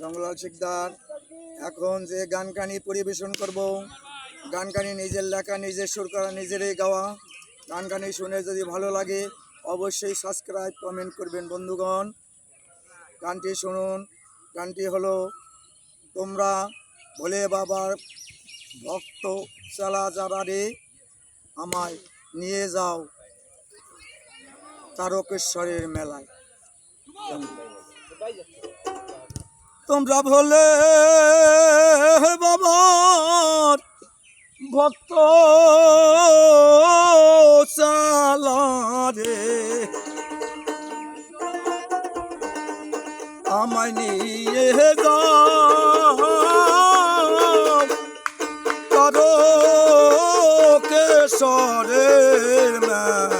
জঙ্গলাল শিকদার এখন যে গান কানি পরিবেশন করব, গান কানি নিজের লেখা, নিজের সুর করা নিজেরই গাওয়া। গান কানি শুনে যদি ভালো লাগে, অবশ্যই সাবস্ক্রাইব কমেন্ট করবেন বন্ধুগণ। গানটি শুনুন। গানটি হলো, তোমরা ভোলে বাবার ভক্ত চালা যারা রে, আমায় নিয়ে যাও তারকেশ্বরের মেলায়। তোমরা ভোলে বাবার ভক্ত চালারে আমায় নিয়ে যাও। তারকেশ্বরের মেলায়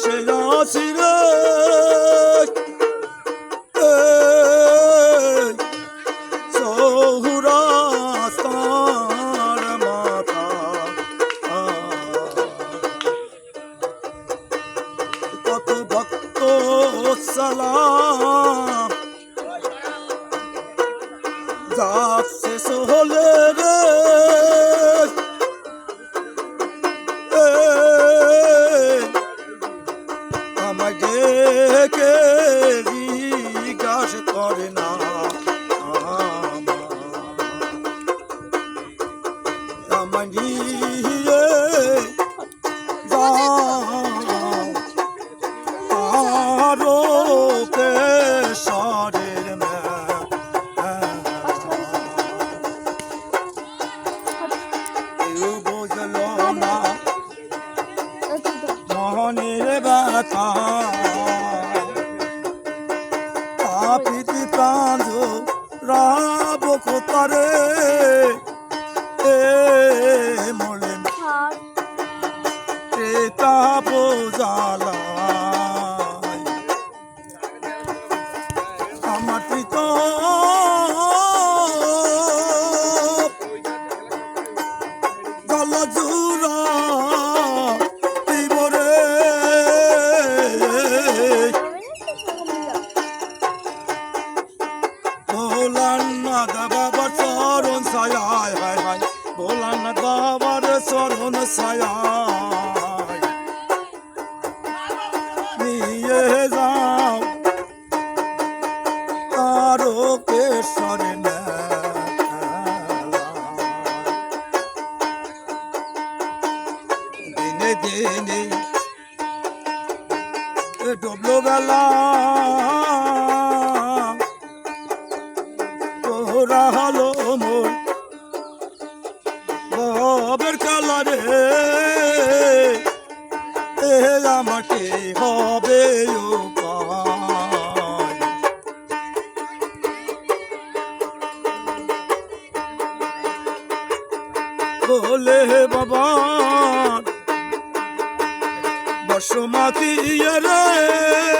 বসে আছি রে। কত ভক্ত সালাম। যাচ্ছে সোহলে রে ডেকে জিজ্ঞাস করে না আমায় রাব কোতারে এ মলে এটা বোঝালা। আমার তো ভোলানাথ বাবার চরণ ছায়, হায় হায় ভোলানাথ বাবার চরণ ছায়। নিয়ে যাও, আরও কেশর দিনে দিনে ডবলো বেলা। তোরা হলো মোর। ববের কালারে এ আমাকে হবে উপায়। বলে বাবা বসমাতি রে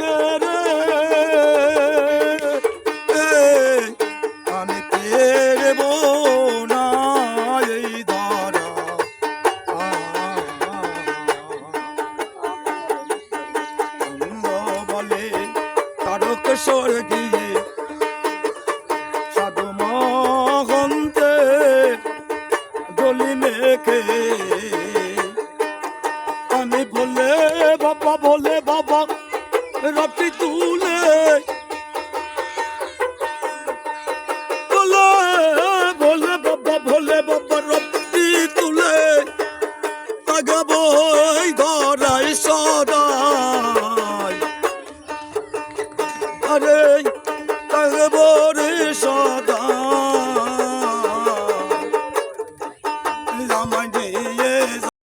গিয়ে সাধু মহন্তে ডলি মেখে। আমি বলে বাবা বলে বাবা রটি তুলে আরে থাকব রে সদাই